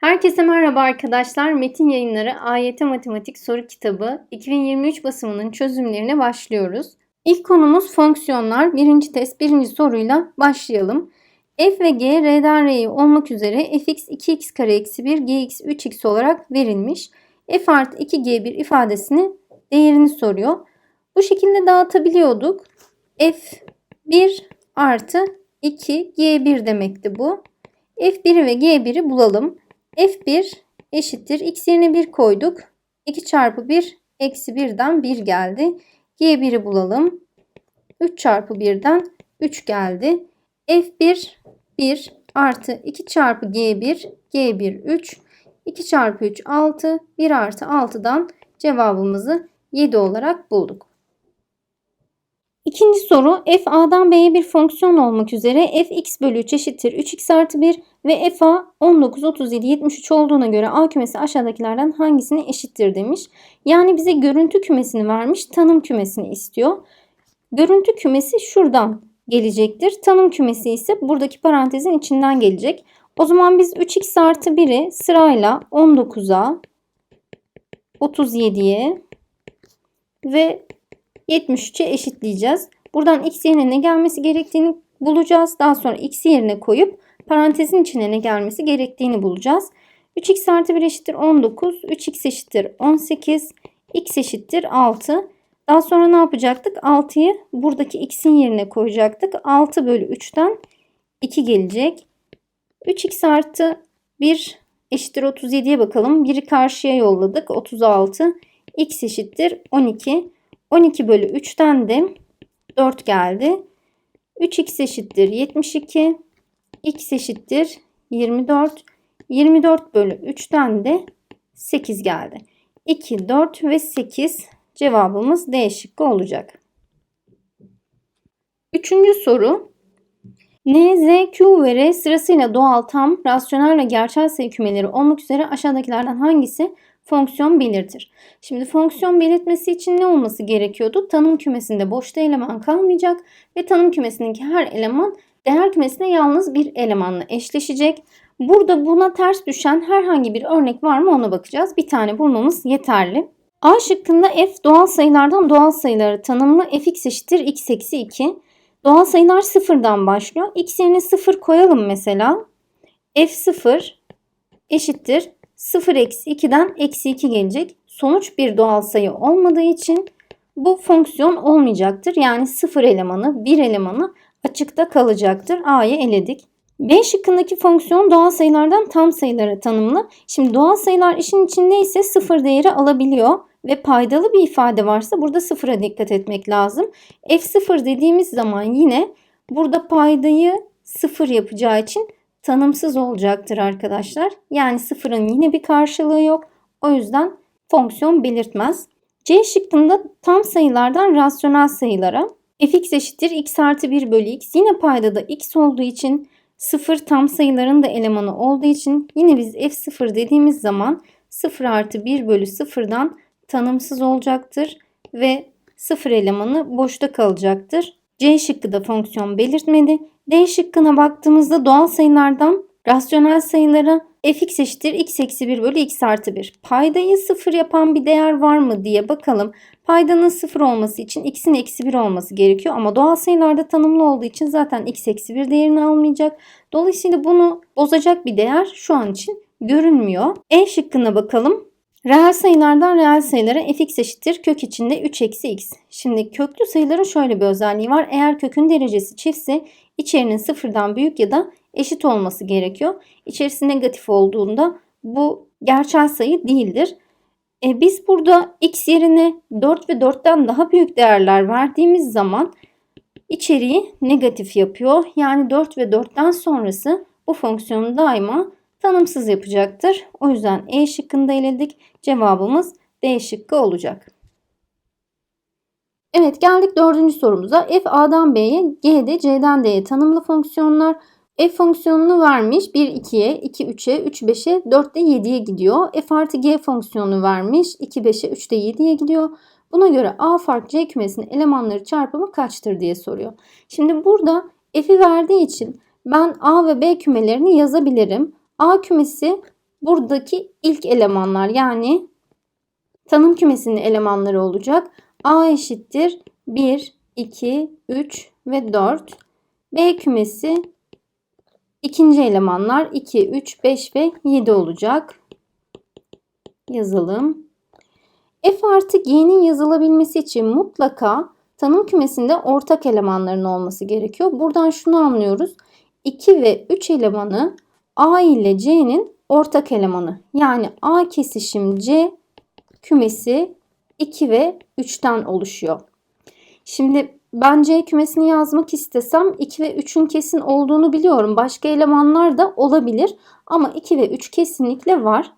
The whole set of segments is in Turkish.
Herkese merhaba arkadaşlar. Metin Yayınları AYT Matematik Soru Kitabı 2023 basımının çözümlerine başlıyoruz. İlk konumuz fonksiyonlar. Birinci test birinci soruyla başlayalım. f ve g r'den r'ye olmak üzere fx 2x kare eksi 1 gx 3x olarak verilmiş. f artı 2g1 ifadesini değerini soruyor. Bu şekilde dağıtabiliyorduk. f1 artı 2 g1 demekti bu. f1'i ve g1'i bulalım. F1 eşittir. X yerine 1 koyduk. 2 çarpı 1 eksi 1'den 1 geldi. G1'i bulalım. 3 çarpı 1'den 3 geldi. F1 1 artı 2 çarpı G1 G1 3 2 çarpı 3 6 1 artı 6'dan cevabımızı 7 olarak bulduk. İkinci soru f a'dan b'ye bir fonksiyon olmak üzere f x bölü 3 eşittir 3x artı 1 ve f a 19, 37, 73 olduğuna göre a kümesi aşağıdakilerden hangisine eşittir demiş. Yani bize görüntü kümesini vermiş tanım kümesini istiyor. Görüntü kümesi şuradan gelecektir. Tanım kümesi ise buradaki parantezin içinden gelecek. O zaman biz 3x artı 1'i sırayla 19'a, 37'ye ve 73'e eşitleyeceğiz. Buradan x yerine ne gelmesi gerektiğini bulacağız. Daha sonra x yerine koyup parantezin içine ne gelmesi gerektiğini bulacağız. 3x artı 1 eşittir 19. 3x eşittir 18. x eşittir 6. Daha sonra ne yapacaktık? 6'yı buradaki x'in yerine koyacaktık. 6 bölü 3'ten 2 gelecek. 3x artı 1 eşittir 37'ye bakalım. 1'i karşıya yolladık. 36. x eşittir 12. 12 bölü 3'ten de 4 geldi. 3x eşittir 72. x eşittir 24. 24 bölü 3'ten de 8 geldi. 2, 4 ve 8 cevabımız D şıkkı olacak. Üçüncü soru. N, Z, Q ve R sırasıyla doğal tam, rasyonel ve gerçel sayı kümeleri olmak üzere aşağıdakilerden hangisi fonksiyon belirtir. Şimdi fonksiyon belirtmesi için ne olması gerekiyordu? Tanım kümesinde boşta eleman kalmayacak ve tanım kümesindeki her eleman değer kümesine yalnız bir elemanla eşleşecek. Burada buna ters düşen herhangi bir örnek var mı ona bakacağız. Bir tane bulmamız yeterli. A şıkkında f doğal sayılardan doğal sayıları tanımlı fx eşittir x eksi 2. Doğal sayılar sıfırdan başlıyor. x yerine sıfır koyalım mesela. f0 eşittir 0 eksi 2'den eksi 2 gelecek. Sonuç bir doğal sayı olmadığı için bu fonksiyon olmayacaktır. Yani 0 elemanı 1 elemanı açıkta kalacaktır. A'yı eledik. B şıkkındaki fonksiyon doğal sayılardan tam sayılara tanımlı. Şimdi doğal sayılar işin içindeyse sıfır değeri alabiliyor ve paydalı bir ifade varsa burada sıfıra dikkat etmek lazım. F0 dediğimiz zaman yine burada paydayı sıfır yapacağı için tanımsız olacaktır arkadaşlar. Yani sıfırın yine bir karşılığı yok. O yüzden fonksiyon belirtmez. C şıkkında tam sayılardan rasyonel sayılara fx eşittir x artı 1 bölü x. Yine paydada x olduğu için 0 tam sayıların da elemanı olduğu için yine biz f0 dediğimiz zaman 0 artı 1 bölü 0'dan tanımsız olacaktır ve 0 elemanı boşta kalacaktır. C şıkkı da fonksiyon belirtmedi. D şıkkına baktığımızda doğal sayılardan rasyonel sayılara fx eşittir x eksi 1 bölü x artı 1. Paydayı sıfır yapan bir değer var mı diye bakalım. Paydanın sıfır olması için x'in eksi 1 olması gerekiyor. Ama doğal sayılarda tanımlı olduğu için zaten x eksi 1 değerini almayacak. Dolayısıyla bunu bozacak bir değer şu an için görünmüyor. E şıkkına bakalım. Reel sayılardan reel sayılara fx eşittir kök içinde 3 eksi x. Şimdi köklü sayıların şöyle bir özelliği var. Eğer kökün derecesi çiftse içerinin sıfırdan büyük ya da eşit olması gerekiyor. İçerisi negatif olduğunda bu gerçel sayı değildir. E, biz burada x yerine 4 ve 4'ten daha büyük değerler verdiğimiz zaman içeriği negatif yapıyor. Yani 4 ve 4'ten sonrası bu fonksiyonu daima tanımsız yapacaktır. O yüzden E şıkkında eledik. Cevabımız D şıkkı olacak. Evet geldik dördüncü sorumuza. F A'dan B'ye, G de C'den D'ye tanımlı fonksiyonlar. F fonksiyonunu vermiş 1 2'ye, 2 3'e, 3 5'e, 4 de 7'ye gidiyor. F artı G fonksiyonunu vermiş 2 5'e, 3 de 7'ye gidiyor. Buna göre A fark C kümesinin elemanları çarpımı kaçtır diye soruyor. Şimdi burada F'i verdiği için ben A ve B kümelerini yazabilirim. A kümesi buradaki ilk elemanlar yani tanım kümesinin elemanları olacak. A eşittir 1, 2, 3 ve 4. B kümesi ikinci elemanlar 2, 3, 5 ve 7 olacak. Yazalım. F artı G'nin yazılabilmesi için mutlaka tanım kümesinde ortak elemanların olması gerekiyor. Buradan şunu anlıyoruz. 2 ve 3 elemanı A ile C'nin ortak elemanı. Yani A kesişim C kümesi 2 ve 3'ten oluşuyor. Şimdi ben C kümesini yazmak istesem 2 ve 3'ün kesin olduğunu biliyorum. Başka elemanlar da olabilir ama 2 ve 3 kesinlikle var.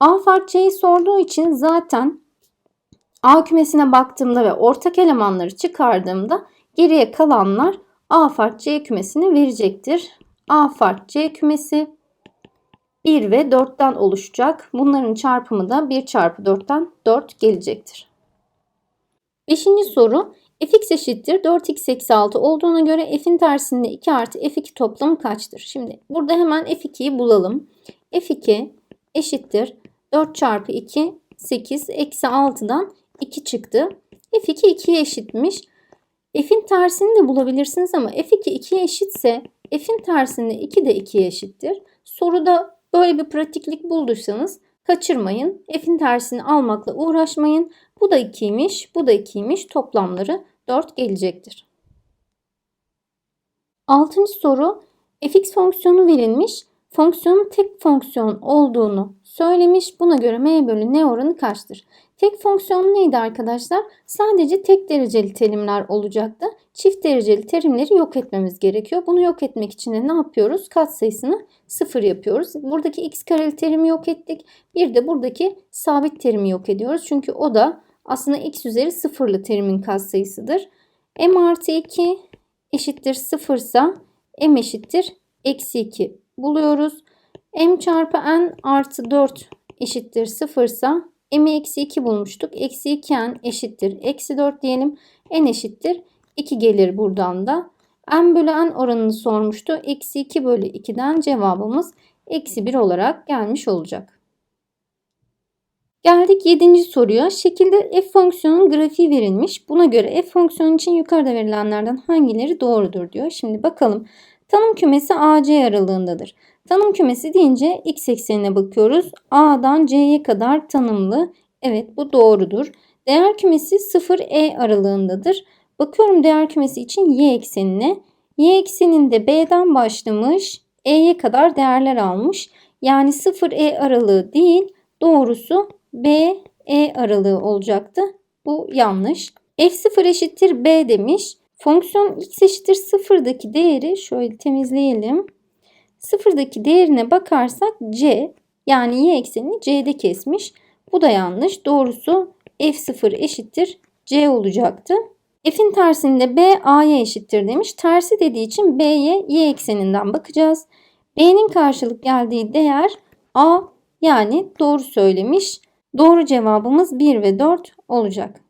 A fark C'yi sorduğu için zaten A kümesine baktığımda ve ortak elemanları çıkardığımda geriye kalanlar A fark C kümesini verecektir. A fark C kümesi 1 ve 4'ten oluşacak. Bunların çarpımı da 1 çarpı 4'ten 4 gelecektir. Beşinci soru fx eşittir 4x eksi 6 olduğuna göre f'in tersinde 2 artı f2 toplamı kaçtır? Şimdi burada hemen f2'yi bulalım. f2 eşittir 4 çarpı 2 8 eksi 6'dan 2 çıktı. f2 2'ye eşitmiş. f'in tersini de bulabilirsiniz ama f2 2'ye eşitse f'in tersinde 2 de 2'ye eşittir. Soruda böyle bir pratiklik bulduysanız kaçırmayın. F'in tersini almakla uğraşmayın. Bu da 2'ymiş, bu da 2'ymiş. Toplamları 4 gelecektir. Altıncı soru fx fonksiyonu verilmiş. Fonksiyonun tek fonksiyon olduğunu söylemiş. Buna göre m bölü n oranı kaçtır? Tek fonksiyon neydi arkadaşlar? Sadece tek dereceli terimler olacaktı. Çift dereceli terimleri yok etmemiz gerekiyor. Bunu yok etmek için de ne yapıyoruz? Katsayısını sıfır yapıyoruz. Buradaki x kareli terimi yok ettik. Bir de buradaki sabit terimi yok ediyoruz. Çünkü o da aslında x üzeri sıfırlı terimin katsayısıdır. m artı 2 eşittir sıfırsa m eşittir eksi 2 buluyoruz. m çarpı n artı 4 eşittir sıfırsa m'i eksi 2 bulmuştuk. Eksi 2n eşittir eksi 4 diyelim. n eşittir 2 gelir buradan da. n bölü n oranını sormuştu. Eksi 2 bölü 2'den cevabımız eksi 1 olarak gelmiş olacak. Geldik 7. soruya. Şekilde f fonksiyonunun grafiği verilmiş. Buna göre f fonksiyonu için yukarıda verilenlerden hangileri doğrudur diyor. Şimdi bakalım. Tanım kümesi AC aralığındadır. Tanım kümesi deyince x eksenine bakıyoruz. A'dan C'ye kadar tanımlı. Evet bu doğrudur. Değer kümesi 0-E aralığındadır. Bakıyorum değer kümesi için y eksenine. Y ekseninde B'den başlamış E'ye kadar değerler almış. Yani 0-E aralığı değil doğrusu B, E aralığı olacaktı. Bu yanlış. F0 eşittir B demiş. Fonksiyon x eşittir 0'daki değeri şöyle temizleyelim. Sıfırdaki değerine bakarsak c yani y eksenini c'de kesmiş. Bu da yanlış. Doğrusu f0 eşittir c olacaktı. F'in tersinde b a'ya eşittir demiş. Tersi dediği için b'ye y ekseninden bakacağız. b'nin karşılık geldiği değer a yani doğru söylemiş. Doğru cevabımız 1 ve 4 olacak.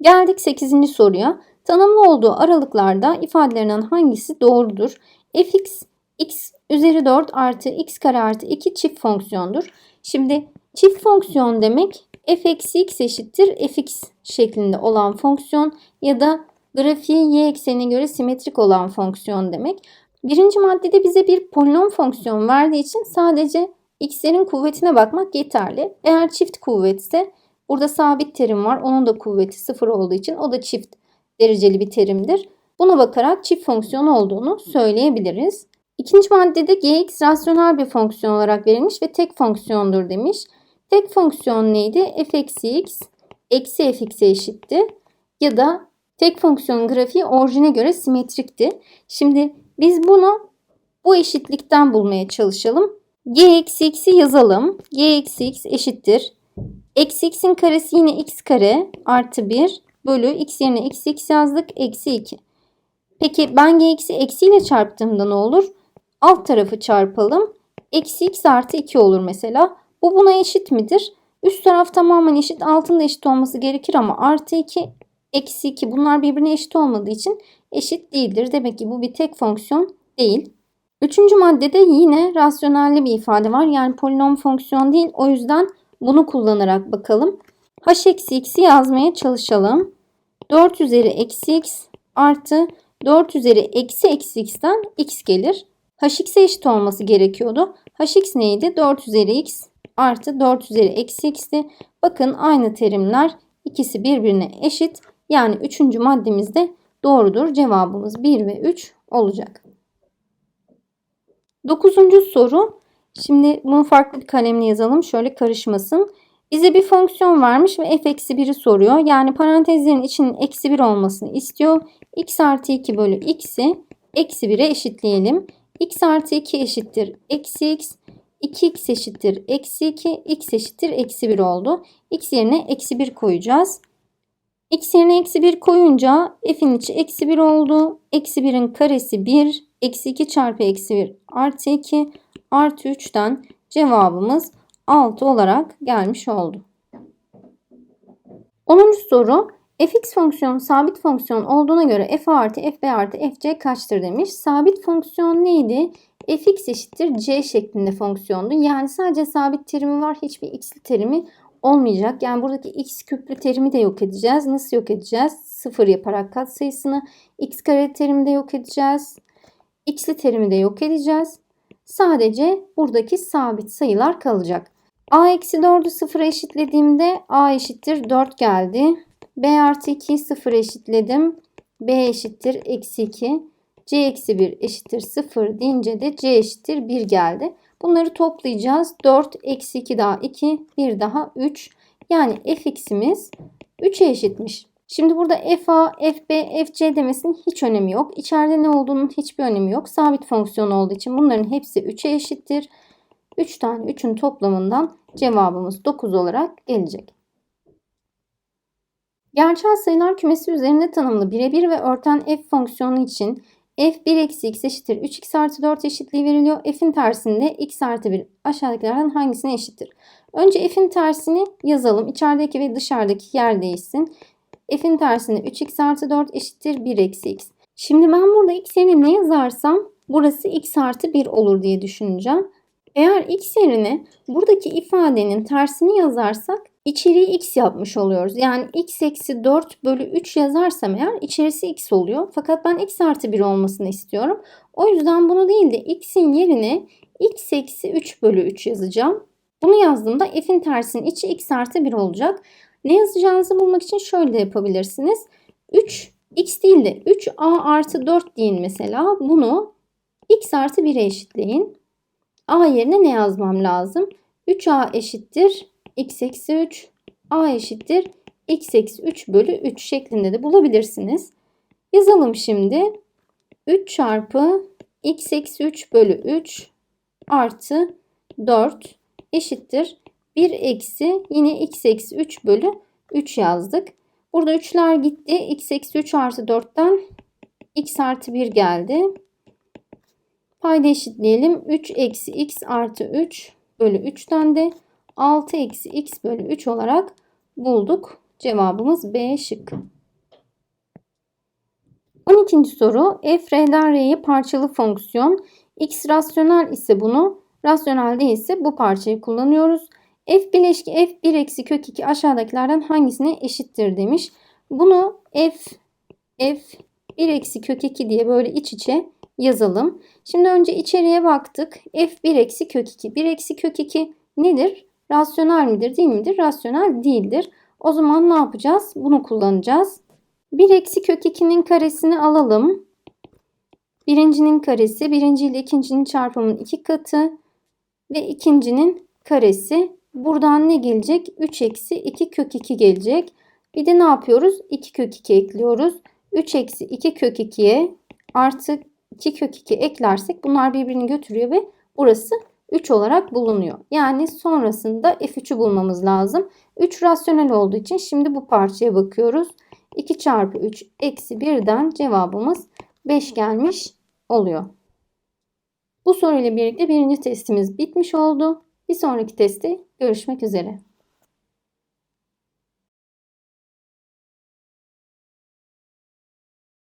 Geldik 8. soruya. Tanımlı olduğu aralıklarda ifadelerinden hangisi doğrudur? fx x üzeri 4 artı x kare artı 2 çift fonksiyondur. Şimdi çift fonksiyon demek f eksi x eşittir fx şeklinde olan fonksiyon ya da grafiği y eksenine göre simetrik olan fonksiyon demek. Birinci maddede bize bir polinom fonksiyon verdiği için sadece x'lerin kuvvetine bakmak yeterli. Eğer çift kuvvetse burada sabit terim var. Onun da kuvveti sıfır olduğu için o da çift dereceli bir terimdir. Buna bakarak çift fonksiyon olduğunu söyleyebiliriz. İkinci maddede gx rasyonel bir fonksiyon olarak verilmiş ve tek fonksiyondur demiş. Tek fonksiyon neydi? f eksi x eksi fx'e eşitti. Ya da tek fonksiyon grafiği orijine göre simetrikti. Şimdi biz bunu bu eşitlikten bulmaya çalışalım. G eksi x'i yazalım. g eksi x eşittir. Eksi x'in karesi yine x kare artı 1 bölü x yerine eksi x yazdık. Eksi 2. Peki ben gx'i eksiyle çarptığımda ne olur? Alt tarafı çarpalım. Eksi x artı 2 olur mesela. Bu buna eşit midir? Üst taraf tamamen eşit. Altında eşit olması gerekir ama artı 2 eksi 2 bunlar birbirine eşit olmadığı için eşit değildir. Demek ki bu bir tek fonksiyon değil. Üçüncü maddede yine rasyonelli bir ifade var. Yani polinom fonksiyon değil. O yüzden bunu kullanarak bakalım. h eksi x'i yazmaya çalışalım. 4 üzeri eksi x artı 4 üzeri eksi eksi x'ten x gelir. hx'e eşit olması gerekiyordu. hx neydi? 4 üzeri x artı 4 üzeri eksi x'ti. Bakın aynı terimler ikisi birbirine eşit. Yani üçüncü maddemizde doğrudur. Cevabımız 1 ve 3 olacak. Dokuzuncu soru. Şimdi bunu farklı bir kalemle yazalım. Şöyle karışmasın. Bize bir fonksiyon vermiş ve f eksi 1'i soruyor. Yani parantezlerin içinin eksi 1 olmasını istiyor. x artı 2 bölü x'i eksi 1'e eşitleyelim. x artı 2 eşittir eksi x. 2x eşittir eksi 2. x eşittir eksi 1 oldu. x yerine eksi 1 koyacağız. X yerine eksi 1 koyunca f'in içi eksi 1 oldu. Eksi 1'in karesi 1. Eksi 2 çarpı eksi 1 artı 2 artı 3'ten cevabımız 6 olarak gelmiş oldu. 10. soru fx fonksiyonu sabit fonksiyon olduğuna göre f artı fb artı fc kaçtır demiş. Sabit fonksiyon neydi? fx eşittir c şeklinde fonksiyondu. Yani sadece sabit terimi var. Hiçbir x'li terimi olmayacak. Yani buradaki x küplü terimi de yok edeceğiz. Nasıl yok edeceğiz? Sıfır yaparak katsayısını x kare terimi de yok edeceğiz. x'li terimi de yok edeceğiz. Sadece buradaki sabit sayılar kalacak. a eksi 4'ü sıfıra eşitlediğimde a eşittir 4 geldi. b artı 2'yi sıfıra eşitledim. b eşittir eksi 2. c eksi 1 eşittir 0 deyince de c eşittir 1 geldi. Bunları toplayacağız. 4 eksi 2 daha 2 1 daha 3. Yani fx'imiz 3'e eşitmiş. Şimdi burada fa, fb, fc demesinin hiç önemi yok. İçeride ne olduğunun hiçbir önemi yok. Sabit fonksiyon olduğu için bunların hepsi 3'e eşittir. 3 tane 3'ün toplamından cevabımız 9 olarak gelecek. Gerçel sayılar kümesi üzerinde tanımlı birebir ve örten f fonksiyonu için f 1 eksi x eşittir 3x artı 4 eşitliği veriliyor. f'in tersinde x artı 1 aşağıdakilerden hangisine eşittir? Önce f'in tersini yazalım. İçerideki ve dışarıdaki yer değişsin. f'in tersinde 3x artı 4 eşittir 1 eksi x. Şimdi ben burada x yerine ne yazarsam burası x artı 1 olur diye düşüneceğim. Eğer x yerine buradaki ifadenin tersini yazarsak içeriği x yapmış oluyoruz. Yani x eksi 4 bölü 3 yazarsam eğer içerisi x oluyor. Fakat ben x artı 1 olmasını istiyorum. O yüzden bunu değil de x'in yerine x eksi 3 bölü 3 yazacağım. Bunu yazdığımda f'in tersinin içi x artı 1 olacak. Ne yazacağınızı bulmak için şöyle de yapabilirsiniz. 3 x değil de 3a artı 4 deyin mesela. Bunu x artı 1'e eşitleyin. a yerine ne yazmam lazım? 3a eşittir x eksi 3 a eşittir x eksi 3 bölü 3 şeklinde de bulabilirsiniz. Yazalım şimdi. 3 çarpı x eksi 3 bölü 3 artı 4 eşittir. 1 eksi yine x eksi 3 bölü 3 yazdık. Burada 3'ler gitti. x eksi 3 artı 4'ten x artı 1 geldi. Payda eşitleyelim. 3 eksi x artı 3 bölü 3'ten de 6 eksi x bölü 3 olarak bulduk. Cevabımız B şıkkı. 12. soru f r'den r'ye parçalı fonksiyon. x rasyonel ise bunu, rasyonel değilse bu parçayı kullanıyoruz. f bileşki f 1 eksi kök 2 aşağıdakilerden hangisine eşittir demiş. Bunu f f 1 eksi kök 2 diye böyle iç içe yazalım. Şimdi önce içeriye baktık. f 1 eksi kök 2. 1 eksi kök 2 nedir? Rasyonel midir değil midir? Rasyonel değildir. O zaman ne yapacağız? Bunu kullanacağız. 1 eksi kök 2'nin karesini alalım. Birincinin karesi, birinci ile ikincinin çarpımının iki katı ve ikincinin karesi. Buradan ne gelecek? 3 eksi 2 kök 2 gelecek. Bir de ne yapıyoruz? 2 kök 2 ekliyoruz. 3 eksi 2 kök 2'ye artı 2 kök 2 eklersek bunlar birbirini götürüyor ve burası 3 olarak bulunuyor. Yani sonrasında f3'ü bulmamız lazım. 3 rasyonel olduğu için şimdi bu parçaya bakıyoruz. 2 çarpı 3 eksi 1'den cevabımız 5 gelmiş oluyor. Bu soruyla birlikte birinci testimiz bitmiş oldu. Bir sonraki teste görüşmek üzere.